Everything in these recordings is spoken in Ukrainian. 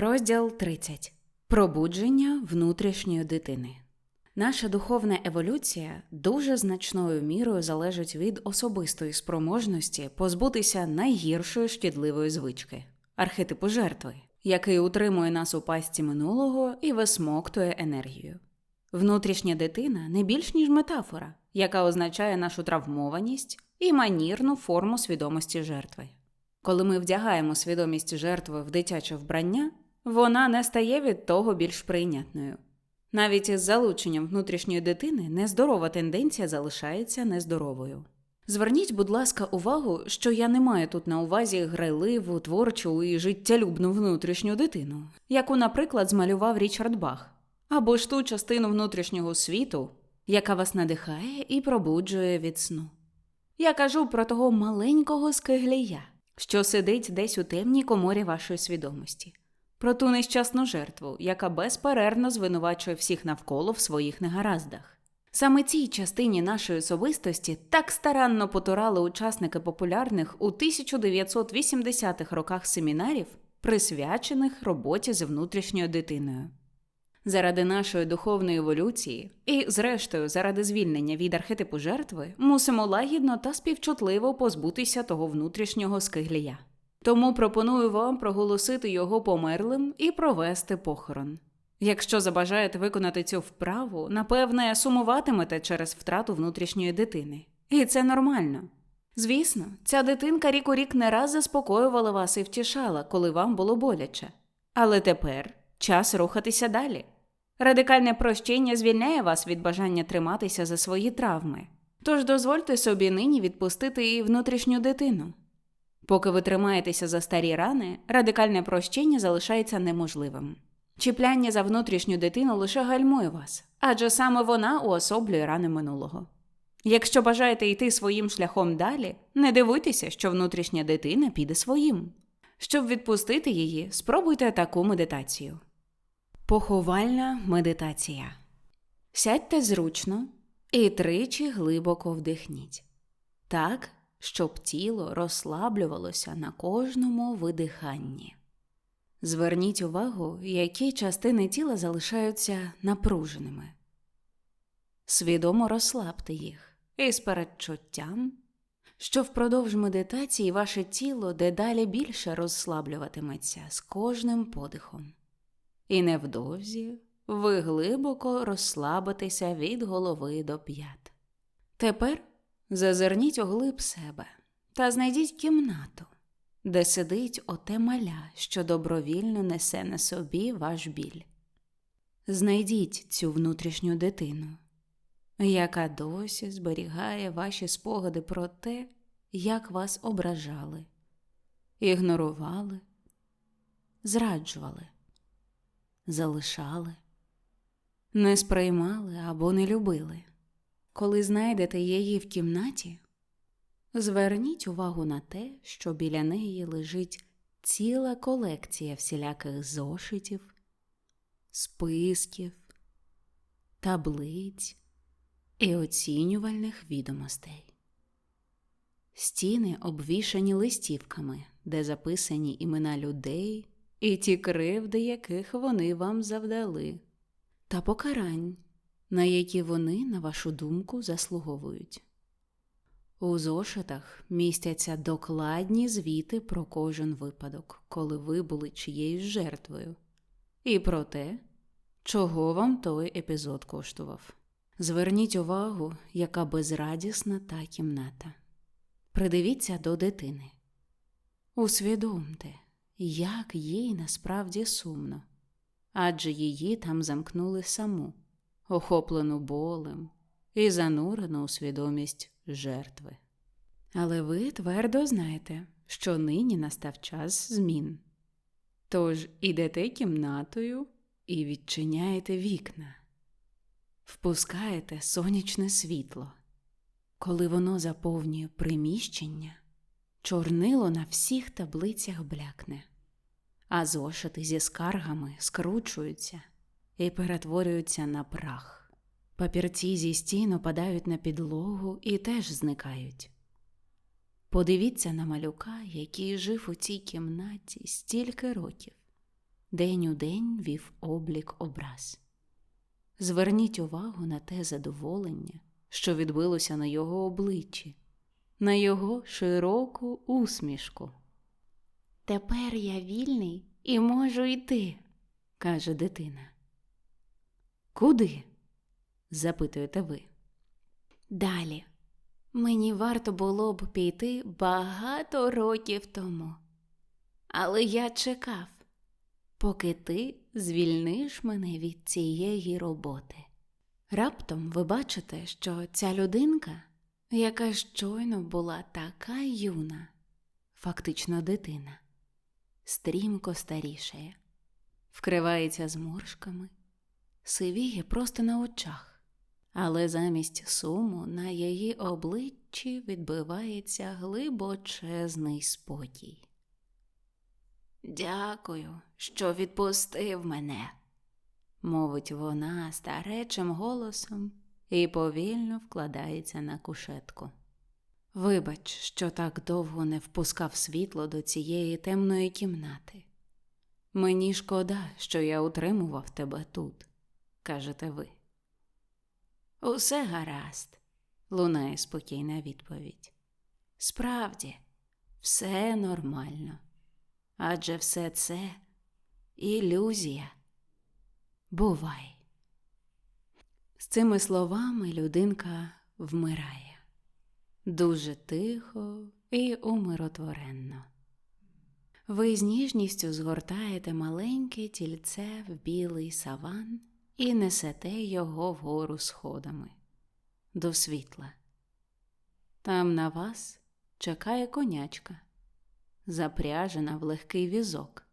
Розділ 30. Пробудження внутрішньої дитини. Наша духовна еволюція дуже значною мірою залежить від особистої спроможності позбутися найгіршої шкідливої звички архетипу жертви, який утримує нас у пастці минулого і висмоктує енергію. Внутрішня дитина не більш ніж метафора, яка означає нашу травмованість і манірну форму свідомості жертви. Коли ми вдягаємо свідомість жертви в дитяче вбрання, вона не стає від того більш прийнятною. Навіть із залученням внутрішньої дитини нездорова тенденція залишається нездоровою. Зверніть, будь ласка, увагу, що я не маю тут на увазі грайливу, творчу і життєлюбну внутрішню дитину, яку, наприклад, змалював Річард Бах, або ж ту частину внутрішнього світу, яка вас надихає і пробуджує від сну. Я кажу про того маленького скиглія, що сидить десь у темній коморі вашої свідомості, про ту нещасну жертву, яка безперервно звинувачує всіх навколо в своїх негараздах. Саме цій частині нашої особистості так старанно потурали учасники популярних у 1980-х роках семінарів, присвячених роботі з внутрішньою дитиною. Заради нашої духовної еволюції і, зрештою, заради звільнення від архетипу жертви, мусимо лагідно та співчутливо позбутися того внутрішнього скиглія. Тому пропоную вам проголосити його померлим і провести похорон. Якщо забажаєте виконати цю вправу, напевне, сумуватимете через втрату внутрішньої дитини. І це нормально. Звісно, ця дитинка рік у рік не раз заспокоювала вас і втішала, коли вам було боляче. Але тепер час рухатися далі. Радикальне прощення звільняє вас від бажання триматися за свої травми. Тож дозвольте собі нині відпустити і внутрішню дитину. Поки ви тримаєтеся за старі рани, радикальне прощення залишається неможливим. Чіпляння за внутрішню дитину лише гальмує вас, адже саме вона уособлює рани минулого. Якщо бажаєте йти своїм шляхом далі, не дивуйтеся, що внутрішня дитина піде своїм. Щоб відпустити її, спробуйте таку медитацію. Поховальна медитація. Сядьте зручно і тричі глибоко вдихніть. Так, щоб тіло розслаблювалося на кожному видиханні. Зверніть увагу, які частини тіла залишаються напруженими. Свідомо розслабте їх із передчуттям, що впродовж медитації ваше тіло дедалі більше розслаблюватиметься з кожним подихом, і невдовзі ви глибоко розслабитеся від голови до п'ят. Тепер зазирніть у глиб себе та знайдіть кімнату де сидить оте маля, що добровільно несе на собі ваш біль. Знайдіть цю внутрішню дитину, яка досі зберігає ваші спогади про те, як вас ображали, ігнорували, зраджували, залишали, не сприймали або не любили. Коли знайдете її в кімнаті, Зверніть увагу на те, що біля неї лежить ціла колекція всіляких зошитів, списків, таблиць і оцінювальних відомостей. Стіни обвішані листівками, де записані імена людей і ті кривди, яких вони вам завдали, та покарань, на які вони, на вашу думку, заслуговують. У зошитах містяться докладні звіти про кожен випадок, коли ви були чиєюсь жертвою, і про те, чого вам той епізод коштував. Зверніть увагу, яка безрадісна та кімната. Придивіться до дитини. Усвідомте, як їй насправді сумно, адже її там замкнули саму, охоплену болем і занурену у свідомість жертви. Але ви твердо знаєте, що нині настав час змін. Тож ідете кімнатою і відчиняєте вікна, впускаєте сонячне світло. Коли воно заповнює приміщення, чорнило на всіх таблицях блякне, а зошити зі скаргами скручуються і перетворюються на прах. Папірці зі стін опадають на підлогу і теж зникають. Подивіться на малюка, який жив у цій кімнаті стільки років, день у день вів облік образ. Зверніть увагу на те задоволення, що відбилося на його обличчі, на його широку усмішку. Тепер я вільний і можу йти, каже дитина. Куди? запитуєте ви. Далі. Мені варто було б піти багато років тому. Але я чекав, поки ти звільниш мене від цієї роботи. Раптом ви бачите, що ця людинка, яка щойно була така юна, фактично дитина, стрімко старішає, вкривається зморшками, сивіє просто на очах, але замість суму на її обличчі відбивається глибочезний спокій. Дякую, що відпустив мене, мовить вона старечим голосом і повільно вкладається на кушетку. Вибач, що так довго не впускав світло до цієї темної кімнати. Мені шкода, що я утримував тебе тут, кажете ви. Усе гаразд, лунає спокійна відповідь. Справді, все нормально. Адже все це ілюзія. Бувай. З цими словами людинка вмирає дуже тихо і умиротворенно. Ви з ніжністю згортаєте маленьке тільце в білий саван і несете його вгору сходами до світла. Там на вас чекає конячка запряжена в легкий візок,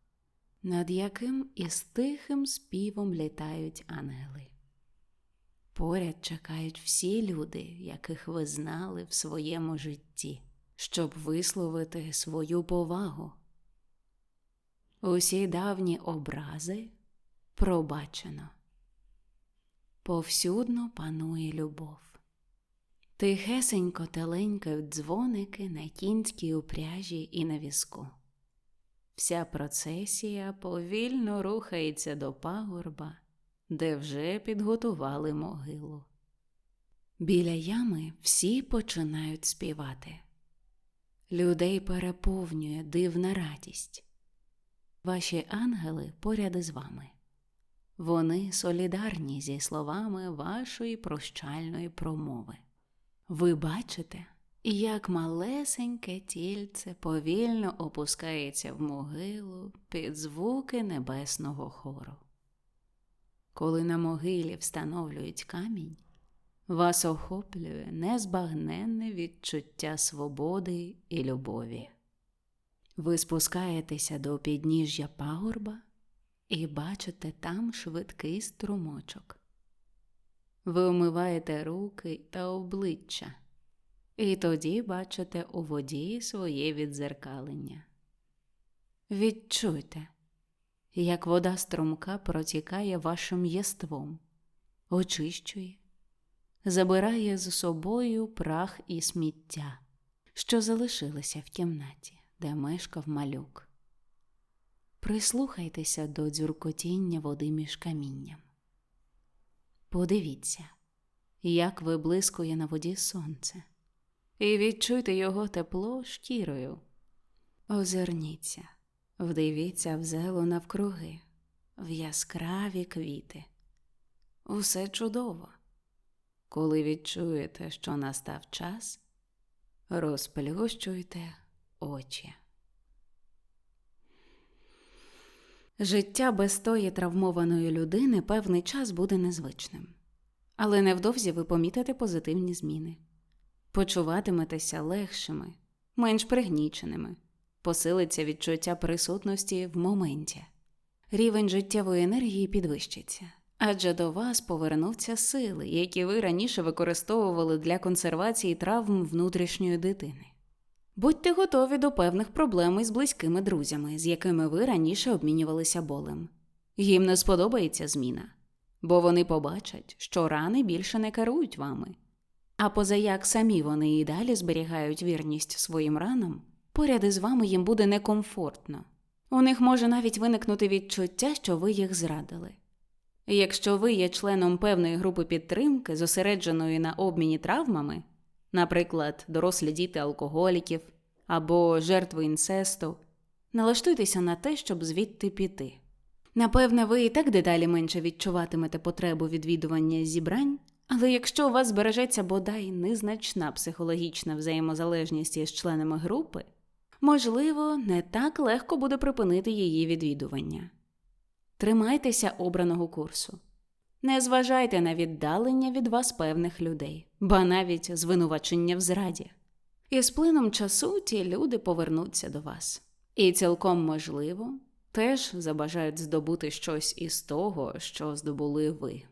над яким із тихим співом літають ангели. Поряд чекають всі люди, яких ви знали в своєму житті, щоб висловити свою повагу. Усі давні образи пробачено. Повсюдно панує любов. Тихесенько теленькають дзвоники на кінській упряжі і на візку. Вся процесія повільно рухається до пагорба, де вже підготували могилу. Біля ями всі починають співати. Людей переповнює дивна радість. Ваші ангели поряд із вами. Вони солідарні зі словами вашої прощальної промови. Ви бачите, як малесеньке тільце повільно опускається в могилу під звуки небесного хору. Коли на могилі встановлюють камінь, вас охоплює незбагненне відчуття свободи і любові. Ви спускаєтеся до підніжжя пагорба і бачите там швидкий струмочок. Ви омиваєте руки та обличчя, і тоді бачите у воді своє відзеркалення. Відчуйте, як вода струмка протікає вашим єством, очищує, забирає з собою прах і сміття, що залишилися в кімнаті, де мешкав малюк. Прислухайтеся до дзюркотіння води між камінням. Подивіться, як виблискує на воді сонце, і відчуйте його тепло шкірою. Озирніться, вдивіться в зело навкруги, в яскраві квіти. Усе чудово. Коли відчуєте, що настав час, розплющуйте очі. Життя без тої травмованої людини певний час буде незвичним, але невдовзі ви помітите позитивні зміни, почуватиметеся легшими, менш пригніченими, посилиться відчуття присутності в моменті, рівень життєвої енергії підвищиться, адже до вас повернуться сили, які ви раніше використовували для консервації травм внутрішньої дитини. Будьте готові до певних проблем із близькими друзями, з якими ви раніше обмінювалися болем. Їм не сподобається зміна, бо вони побачать, що рани більше не керують вами. А позаяк самі вони і далі зберігають вірність своїм ранам, поряд із вами їм буде некомфортно, У них може навіть виникнути відчуття, що ви їх зрадили. Якщо ви є членом певної групи підтримки, зосередженої на обміні травмами, наприклад, дорослі діти алкоголіків або жертви інцесту, налаштуйтеся на те, щоб звідти піти. Напевне, ви і так дедалі менше відчуватимете потребу відвідування зібрань, але якщо у вас збережеться бодай незначна психологічна взаємозалежність із членами групи, можливо, не так легко буде припинити її відвідування. Тримайтеся обраного курсу. Не зважайте на віддалення від вас певних людей, ба навіть звинувачення в зраді. І з плином часу ті люди повернуться до вас. І цілком можливо, теж забажають здобути щось із того, що здобули ви.